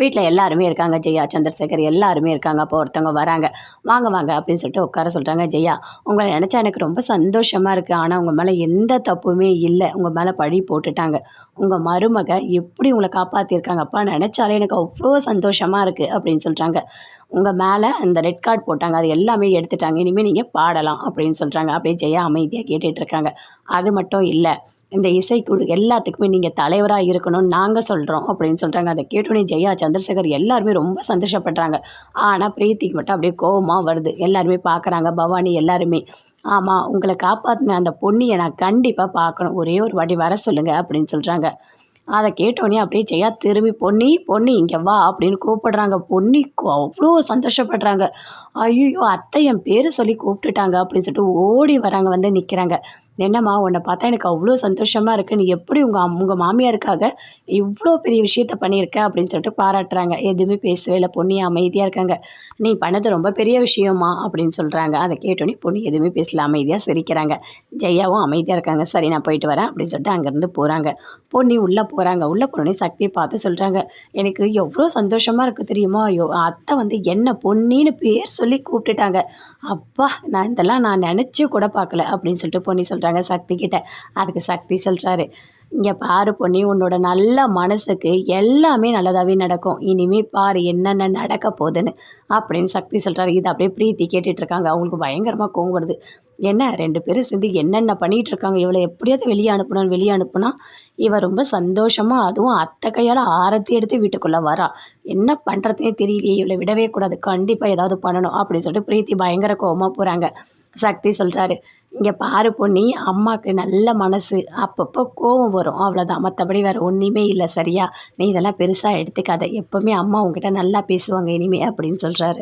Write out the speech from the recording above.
வீட்டில் எல்லாருமே இருக்காங்க. ஜெயா சந்திரசேகர் எல்லாருமே இருக்காங்க. அப்போ ஒருத்தவங்க வராங்க. வாங்க வாங்க அப்படின்னு சொல்லிட்டு உட்கார சொல்கிறாங்க ஜெயா உங்களை நினச்சா எனக்கு ரொம்ப சந்தோஷமாக இருக்குது ஆனால் உங்கள் மேலே எந்த தப்புமே இல்லை. உங்கள் மேலே பழி போட்டுட்டாங்க. உங்கள் மருமக எப்படி உங்களை காப்பாற்றிருக்காங்க அப்பா நினச்சாலே எனக்கு அவ்வளோ சந்தோஷமாக இருக்குது அப்படின்னு சொல்கிறாங்க உங்கள் மேலே அந்த ரெட் கார்டு போட்டாங்க. அது எல்லாமே எடுத்துட்டாங்க. இனிமேல் நீங்கள் பாடலாம் அப்படின்னு சொல்கிறாங்க அப்படியே ஜெயா அமைதியாக கேட்டுட்ருக்காங்க அது மட்டும் இல்லை. இந்த இசைக்குழு எல்லாத்துக்குமே நீங்கள் தலைவராக இருக்கணும்னு நாங்கள் சொல்கிறோம் அப்படின்னு சொல்கிறாங்க அதை கேட்டோன்னே ஜெயா சந்திரசேகர் எல்லாருமே ரொம்ப சந்தோஷப்படுறாங்க. ஆனால் பிரீத்திக்கு மட்டும் அப்படியே கோபமாக வருது. எல்லாருமே பார்க்குறாங்க பவானி எல்லாருமே ஆமாம் உங்களை காப்பாற்றின அந்த பொண்ணியை நான் கண்டிப்பாக பார்க்கணும் ஒரே ஒரு வாட்டி வர சொல்லுங்கள் அப்படின்னு சொல்கிறாங்க அதை கேட்டோடனே அப்படியே ஜெயா திரும்பி பொன்னி பொன்னி இங்கே வா அப்படின்னு கூப்பிடுறாங்க. பொன்னி அவ்வளோ சந்தோஷப்படுறாங்க. ஐயோ அத்தை என் பேர் சொல்லி கூப்பிட்டுட்டாங்க அப்படின்னு சொல்லிட்டு ஓடி வராங்க வந்து நிற்கிறாங்க என்னம்மா உன்னை பார்த்தா எனக்கு அவ்வளோ சந்தோஷமாக இருக்குது நீ எப்படி உங்கள் உங்கள் மாமியாருக்காக இவ்வளோ பெரிய விஷயத்த பண்ணியிருக்க அப்படின்னு சொல்லிட்டு பாராட்டுறாங்க. எதுவுமே பேசவே இல்லை. பொண்ணு அமைதியாக இருக்காங்க? நீ பண்ணது ரொம்ப பெரிய விஷயமா அப்படின்னு சொல்கிறாங்க அதை கேட்டோன்னே பொண்ணு எதுவுமே பேசல. அமைதியாக சிரிக்கிறாங்க. ஜெயாவும் அமைதியாக இருக்காங்க. சரி நான் போயிட்டு வரேன் அப்படின்னு சொல்லிட்டு அங்கேருந்து போகிறாங்க பொன்னி உள்ளே போகிறாங்க உள்ளே போனோடனே சக்தியை பார்த்து சொல்கிறாங்க எனக்கு எவ்வளோ சந்தோஷமாக இருக்குது தெரியுமா? ஐயோ அத்தை வந்து என்ன பொன்னின்னு பேர் சொல்லி கூப்பிட்டுட்டாங்க. அப்பா நான் இதெல்லாம் நான் நினச்சி கூட பார்க்கல அப்படின்னு சொல்லிட்டு பொன்னி சொல்கிறாங்க சக்தி கிட்ட. அதுக்கு சக்தி சொல்கிறாரு இங்கே பாரு பொன்னி உன்னோட நல்ல மனசுக்கு எல்லாமே நல்லதாகவே நடக்கும். இனிமே பாரு என்னென்ன நடக்க போகுதுன்னு அப்படின்னு சக்தி சொல்கிறாரு இது அப்படியே பிரீத்தி கேட்டுட்டு இருக்காங்க. அவங்களுக்கு பயங்கரமாக கோவம் வருது. என்ன? ரெண்டு பேரும் சேர்ந்து என்னென்ன பண்ணிகிட்டு இருக்காங்க இவளை எப்படியாவது வெளியே அனுப்பணும் வெளியே அனுப்புனா இவ ரொம்ப சந்தோஷமாக அதுவும் அத்தை கையால் ஆரத்தி எடுத்து வீட்டுக்குள்ளே வரா. என்ன பண்ணுறதுனே தெரியலையே இவளை விடவே கூடாது. கண்டிப்பாக ஏதாவது பண்ணணும் அப்படின்னு சொல்லிட்டு பிரீத்தி பயங்கர கோவமாக போகிறாங்க சக்தி சொல்கிறாரு இங்கே பாரு பொண்ணி அம்மாவுக்கு நல்ல மனசு. அப்பப்போ கோவம் வரும். அவ்வளோதான் மற்றபடி வேறு ஒன்றுமே இல்லை சரியா? நீ இதெல்லாம் பெருசாக எடுத்துக்காத. எப்போவுமே அம்மா உங்ககிட்ட நல்லா பேசுவாங்க இனிமே அப்படின்னு சொல்கிறாரு